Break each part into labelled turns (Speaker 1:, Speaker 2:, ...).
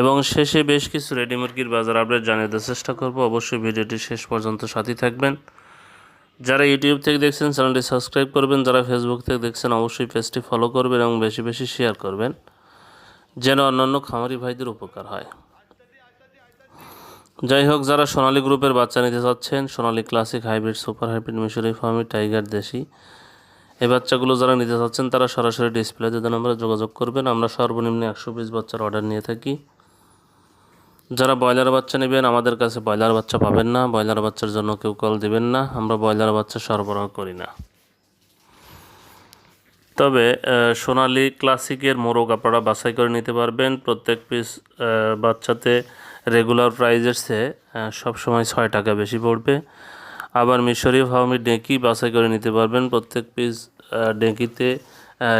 Speaker 1: এবং শেষে বেশ কিছু রেডি মুরগির বাজার আপডেট জানিয়ে দেওয়ার চেষ্টা করব। অবশ্যই ভিডিওটি শেষ পর্যন্ত সাথী থাকবেন। যারা ইউটিউব থেকে দেখছেন, চ্যানেলটি সাবস্ক্রাইব করবেন। যারা ফেসবুক থেকে দেখছেন, অবশ্যই পেজটি ফলো করবেন এবং বেশি বেশি শেয়ার করবেন, যেন অন্যান্য খামারি ভাইদের উপকার হয়। যাই হোক, যারা সোনালী গ্রুপের বাচ্চা নিতে চাচ্ছেন, সোনালী ক্লাসিক হাইব্রিড সুপার হাইব্রিড মিশরি ফার্মি টাইগার দেশি, এই বাচ্চাগুলো যারা নিতে চাচ্ছেন, তারা সরাসরি ডিসপ্লেতে আমরা যোগাযোগ করবেন। আমরা সর্বনিম্ন একশো পিস বাচ্চার অর্ডার নিয়ে থাকি। যারা ব্রয়লার বাচ্চা নেবেন, আমাদের কাছে ব্রয়লার বাচ্চা পাবেন না। ব্রয়লার বাচ্চার জন্য কেউ কল দিবেন না। আমরা ব্রয়লার বাচ্চা সরবরাহ করি না। তবে সোনালি ক্লাসিকের মোরগ আপনারা বাছাই করে নিতে পারবেন। প্রত্যেক পিস বাচ্চাতে রেগুলার প্রাইজের চেয়ে সবসময় ছয় টাকা বেশি পড়বে। আবার মিশরীয় ফার্মি ডেঁকি বাছাই করে নিতে পারবেন। প্রত্যেক পিস ডেঁকিতে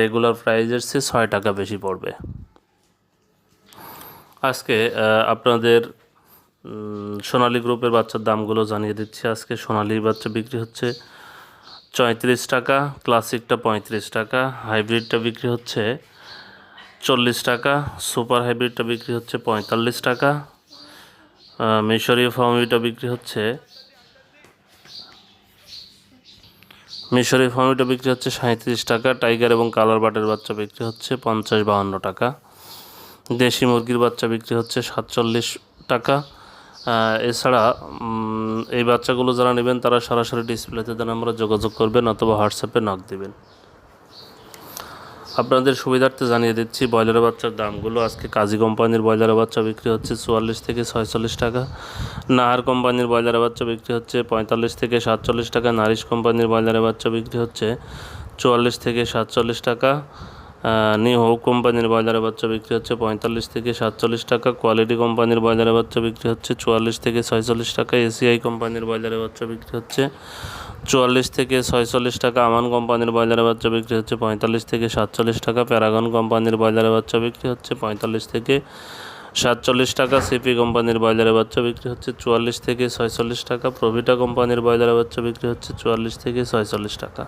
Speaker 1: রেগুলার প্রাইজের চেয়ে ছয় টাকা বেশি পড়বে। আজকে আপনাদের সোনালী গ্রুপের বাচ্চার দামগুলো জানিয়ে দিচ্ছি। আজকে সোনালী বাচ্চা বিক্রি হচ্ছে চৌত্রিশ টাকা, ক্লাসিকটা পঁয়ত্রিশ টাকা, হাইব্রিডটা বিক্রি হচ্ছে চল্লিশ টাকা, সুপার হাইব্রিডটা বিক্রি হচ্ছে পঁয়তাল্লিশ টাকা মিশরীয় ফার্মিটা বিক্রি হচ্ছে মিশরি ফার্মিটা বিক্রি হচ্ছে সাঁত্রিশ টাকা, টাইগার এবং কালার বাটের বাচ্চা বিক্রি হচ্ছে পঞ্চাশ বাহান্ন টাকা। দেশি মুরগির বাচ্চা বিক্রি হচ্ছে সাতচল্লিশ টাকা। এছাড়া এই বাচ্চাগুলো যারা নেবেন, তারা সরাসরি ডিসপ্লেতে দেন আমরা যোগাযোগ করবেন অথবা হোয়াটসঅ্যাপে নক দিবেন। আপনাদের সুবিধার্থে জানিয়ে দিচ্ছি ব্রয়লারের বাচ্চার দামগুলো। আজকে কাজী কোম্পানির ব্রয়লারের বাচ্চা বিক্রি হচ্ছে চুয়াল্লিশ থেকে ছয়চল্লিশ টাকা। নাহার কোম্পানির ব্রয়লারের বাচ্চা বিক্রি হচ্ছে পঁয়তাল্লিশ থেকে সাতচল্লিশ টাকা। নারিশ কোম্পানির ব্রয়লারের বাচ্চা বিক্রি হচ্ছে চুয়াল্লিশ থেকে সাতচল্লিশ টাকা। নিউ কোম্পানির ব্রয়লারের বাচ্চা বিক্রি হচ্ছে পঁয়তাল্লিশ থেকে সাতচল্লিশ টাকা, কোয়ালিটি কোম্পানির ব্রয়লারের বাচ্চা বিক্রি হচ্ছে চুয়াল্লিশ থেকে ছয়চল্লিশ টাকা, এসিআই কোম্পানির ব্রয়লারের বাচ্চা বিক্রি হচ্ছে চুয়াল্লিশ থেকে ছয়চল্লিশ টাকা, আমান কোম্পানির ব্রয়লারের বাচ্চা বিক্রি হচ্ছে পঁয়তাল্লিশ থেকে সাতচল্লিশ টাকা, প্যারাগন কোম্পানির ব্রয়লারের বাচ্চা বিক্রি হচ্ছে পঁয়তাল্লিশ থেকে সাতচল্লিশ টাকা, সিপি কোম্পানির ব্রয়লারের বাচ্চা বিক্রি হচ্ছে চুয়াল্লিশ থেকে ছয়চল্লিশ টাকা, প্রভিটা কোম্পানির ব্রয়লারের বাচ্চা বিক্রি হচ্ছে চুয়াল্লিশ থেকে ছয়চল্লিশ টাকা।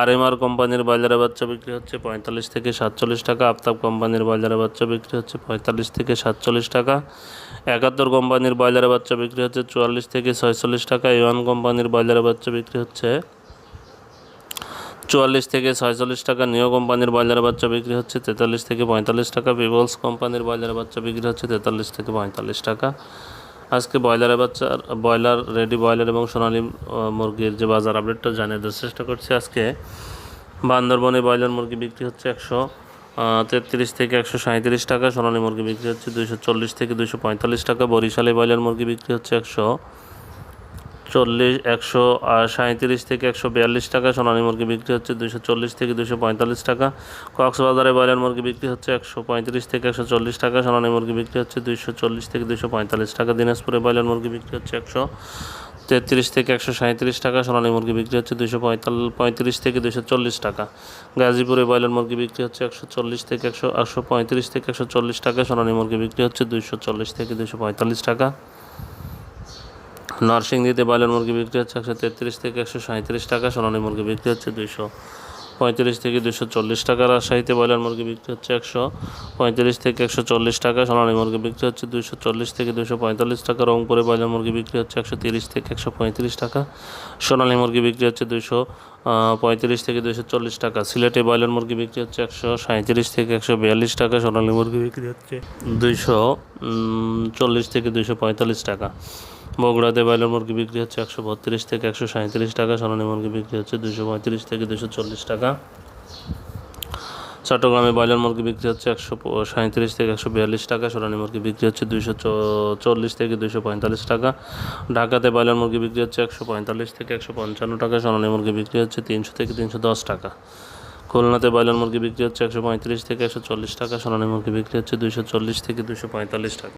Speaker 1: আর কোম্পানির ব্রয়লারের বাচ্চা বিক্রি হচ্ছে পঁয়তাল্লিশ থেকে সাতচল্লিশ টাকা, আফতাব কোম্পানির ব্রয়লারের বাচ্চা বিক্রি হচ্ছে পঁয়তাল্লিশ থেকে সাতচল্লিশ টাকা, একাত্তর কোম্পানির ব্রয়লারের বাচ্চা বিক্রি হচ্ছে চুয়াল্লিশ থেকে ছয়চল্লিশ টাকা ইওয়ান কোম্পানির ব্রয়লারের বাচ্চা বিক্রি হচ্ছে চুয়াল্লিশ থেকে ছয়চল্লিশ টাকা, নিও কোম্পানির ব্রয়লারের বাচ্চা বিক্রি হচ্ছে তেতাল্লিশ থেকে পঁয়তাল্লিশ টাকা, পিপলস কোম্পানির ব্রয়লারের বাচ্চা বিক্রি হচ্ছে তেতাল্লিশ থেকে পঁয়তাল্লিশ টাকা। আজকে ব্রয়লারের বাচ্চার ব্রয়লার, রেডি ব্রয়লার এবং সোনালী মুরগির যে বাজার আপডেটটা জানিয়ে দেওয়ার চেষ্টা করছি আজকে। বান্দরবনে ব্রয়লার মুরগি বিক্রি হচ্ছে একশো তেত্রিশ থেকে একশো সাঁত্রিশ টাকা, সোনালী মুরগি বিক্রি হচ্ছে দুইশো চল্লিশ থেকে দুইশো পঁয়তাল্লিশ টাকা, বরিশালে ব্রয়লার মুরগি বিক্রি হচ্ছে একশো। চল্লিশ, একশো সাঁত্রিশ থেকে একশো বিয়াল্লিশ টাকা। সোনালী মুরগি বিক্রি হচ্ছে দুশো চল্লিশ থেকে দুশো পঁয়তাল্লিশ টাকা। কক্সবাজারে ব্রয়লার মুরগি বিক্রি হচ্ছে একশো পঁয়ত্রিশ থেকে একশো চল্লিশ টাকা। সোনালী মুরগি বিক্রি হচ্ছে দুইশো চল্লিশ থেকে দুশো পঁয়তাল্লিশ টাকা। দিনাজপুরে ব্রয়লার মুরগি বিক্রি হচ্ছে একশো তেত্রিশ থেকে একশো সাঁত্রিশ টাকা। সোনালী মুরগি বিক্রি হচ্ছে দুশো পঁয়ত্রিশ থেকে দুশো চল্লিশ টাকা। গাজীপুরে ব্রয়লার মুরগি বিক্রি হচ্ছে একশো চল্লিশ থেকে একশো একশো পঁয়ত্রিশ থেকে একশো চল্লিশ টাকা। সোনালী মুরগি বিক্রি হচ্ছে দুশো চল্লিশ থেকে দুশো পঁয়তাল্লিশ টাকা। নরসিংদীতে ব্রয়লার মুরগি বিক্রি হচ্ছে একশো তেত্রিশ থেকে একশো সাঁত্রিশ টাকা, সোনালী মুরগি বিক্রি হচ্ছে দুইশো পঁয়ত্রিশ থেকে দুশো চল্লিশ টাকা, রাজশাহীতে ব্রয়লার মুরগি বিক্রি হচ্ছে একশো পঁয়ত্রিশ থেকে একশো চল্লিশ টাকা, সোনালী মুরগি বিক্রি হচ্ছে দুইশো চল্লিশ থেকে দুশো পঁয়তাল্লিশ টাকা, রংপুরে ব্রয়লার মুরগি বিক্রি হচ্ছে একশো তিরিশ থেকে একশো পঁয়ত্রিশ টাকা, সোনালী মুরগি বিক্রি হচ্ছে দুইশো পঁয়ত্রিশ থেকে দুশো চল্লিশ টাকা, সিলেটে ব্রয়লার মুরগি বিক্রি হচ্ছে একশো সাঁত্রিশ থেকে একশো বিয়াল্লিশ টাকা, সোনালী মুরগি বিক্রি হচ্ছে দুইশো চল্লিশ থেকে দুশো পঁয়তাল্লিশ টাকা। বগুড়াতে ব্রয়লার মুরগি বিক্রি হচ্ছে একশো বত্রিশ থেকে একশো সাঁত্রিশ টাকা, সোনালী মুরগি বিক্রি হচ্ছে দুশো পঁয়ত্রিশ থেকে দুশো চল্লিশ টাকা। চট্টগ্রামে ব্রয়লার মুরগি বিক্রি হচ্ছে একশো সাঁত্রিশ থেকে একশো বিয়াল্লিশ টাকা, সোনালী মুরগি বিক্রি হচ্ছে দুইশো চল্লিশ থেকে দুইশো পঁয়তাল্লিশ টাকা। ঢাকাতে ব্রয়লার মুরগি বিক্রি হচ্ছে একশো পঁয়তাল্লিশ থেকে একশো পঞ্চান্ন টাকা, সোনালী মুরগি বিক্রি হচ্ছে তিনশো থেকে তিনশো দশ টাকা। খুলনাতে ব্রয়লার মুরগি বিক্রি হচ্ছে একশো পঁয়ত্রিশ থেকে একশো চল্লিশ টাকা, সোনালী মুরগি বিক্রি হচ্ছে দুইশো চল্লিশ থেকে দুশো পঁয়তাল্লিশ টাকা।